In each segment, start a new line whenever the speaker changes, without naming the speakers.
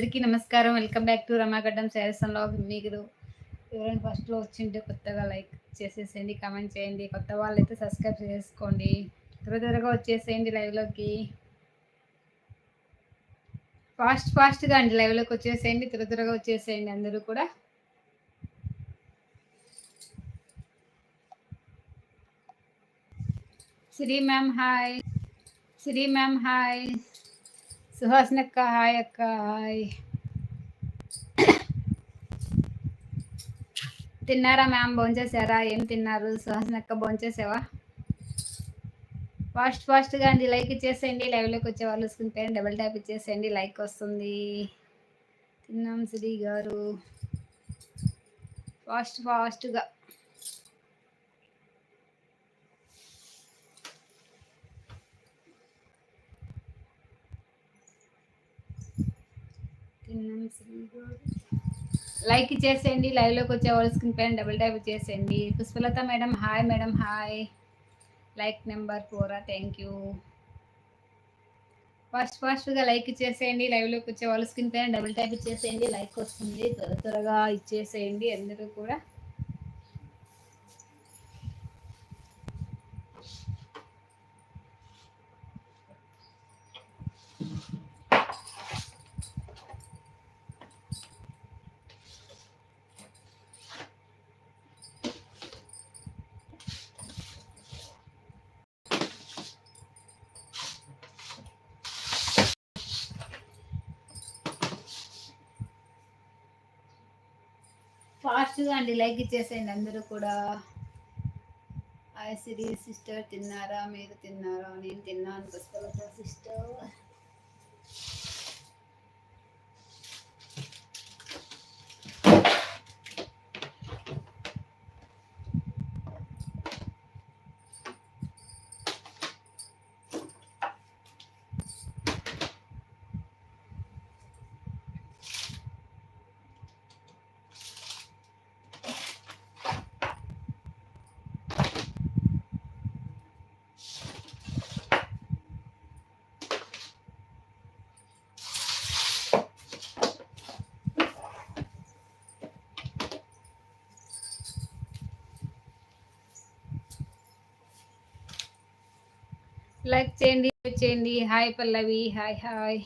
అందరికీ నమస్కారం. Welcome back to Ramagaddam శారీసంలో మీకు ఎవరైనా ఫస్ట్లో వచ్చింటే కొత్తగా లైక్ చేసేసేయండి కామెంట్ చేయండి. కొత్త వాళ్ళు అయితే సబ్స్క్రైబ్ చేసుకోండి. త్వర త్వరగా వచ్చేసేయండి లైవ్లోకి ఫాస్ట్ ఫాస్ట్గా అండి లైవ్లోకి వచ్చేసేయండి. త్వర త్వరగా వచ్చేసేయండి అందరూ కూడా. Sri ma'am hi Sri ma'am hi Suhasina అక్క హాయ్ అక్క హాయ్ తిన్నారా మ్యామ్? భోంచేసారా ఏం తిన్నారు? సుహాసిన అక్క భోంచేసావా ఫాస్ట్ ఫాస్ట్గా అండి. లైక్ ఇచ్చేసేయండి. లైవ్లోకి వచ్చే వాళ్ళు స్క్రీన్ డబుల్ ట్యాప్ ఇచ్చేసేయండి. లైక్ వస్తుంది. తిన్నాం శ్రీ గారు. ఫాస్ట్ ఫాస్ట్గా. లైక్ చేసేయండి లైవ్లోకి వచ్చే వాళ్ళ స్క్రీన్ పైన డబుల్ టైప్ చేసేయండి. Pushpalatha madam hi madam hi like number ఫోరా thank you first ఫాస్ట్గా లైక్ ఇచ్చేసేయండి లైవ్లోకి వచ్చే వాళ్ళ స్క్రీన్ పైన డబుల్ టైప్ ఇచ్చేసేయండి లైక్ వస్తుంది. త్వర త్వరగా ఇచ్చేసేయండి అందరూ కూడా. ఫాస్ట్గా అండి. లైక్ ఇచ్చేసేయండి అందరూ కూడా. హాయ్ సిరి సిస్టర్ తిన్నారా? మీరు తిన్నారా? నేను తిన్నాను. సిస్టర్. లైక్ చేయండి చేయండి. Hi Pallavi hi hi.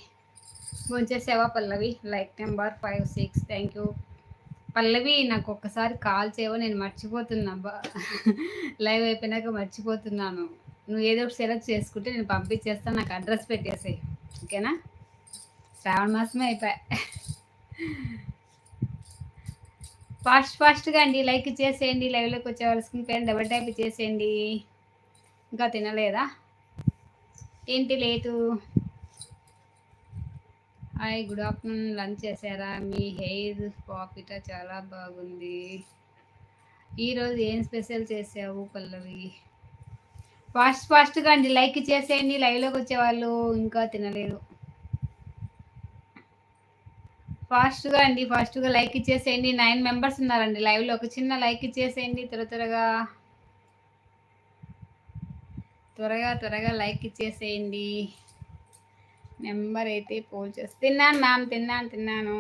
భోంచేసావా Pallavi? Like number five six thank you. Pallavi నాకు ఒక్కసారి కాల్ చేయవో? నేను మర్చిపోతున్నా. లైవ్ అయిపోయినాక మర్చిపోతున్నాను. నువ్వు ఏదో ఒకటి సెలెక్ట్ చేసుకుంటే నేను పంపించేస్తాను నాకు అడ్రస్ పెట్టేసాయి. ఓకేనా? శ్రావణ మాసమే అయిపోయా ఫాస్ట్ ఫాస్ట్గా అండి. లైక్ చేసేయండి. లైవ్లోకి వచ్చే వాళ్ళ స్క్రీన్ పైన డబల్ టైప్ చేసేయండి. ఇంకా తినలేదా? ఏంటి late? Hi good afternoon lunch చేశారా మీ హెయిర్ పాపిట చాలా బాగుంది. ఈరోజు ఏం స్పెషల్ చేసావు పల్లవి? ఫాస్ట్ ఫాస్ట్గా అండి. లైక్ చేసేయండి. లైవ్లోకి వచ్చేవాళ్ళు ఇంకా తినలేదు ఫాస్ట్గా అండి. ఫాస్ట్గా లైక్ ఇచ్చేసేయండి నైన్ మెంబర్స్ ఉన్నారండి. లైవ్లో ఒక చిన్న లైక్ ఇచ్చేసేయండి త్వర త్వరగా. త్వరగా త్వరగా లైక్ ఇచ్చేసేయండి నెంబర్ అయితే పోల్ చేసి తిన్నాను మ్యామ్. తిన్నాను తిన్నాను.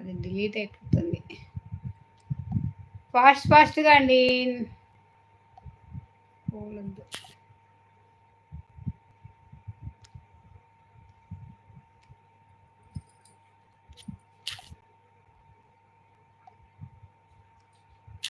అది డిలీట్ అయిపోతుంది. ఫాస్ట్ ఫాస్ట్గా అండి. పోలద్దు.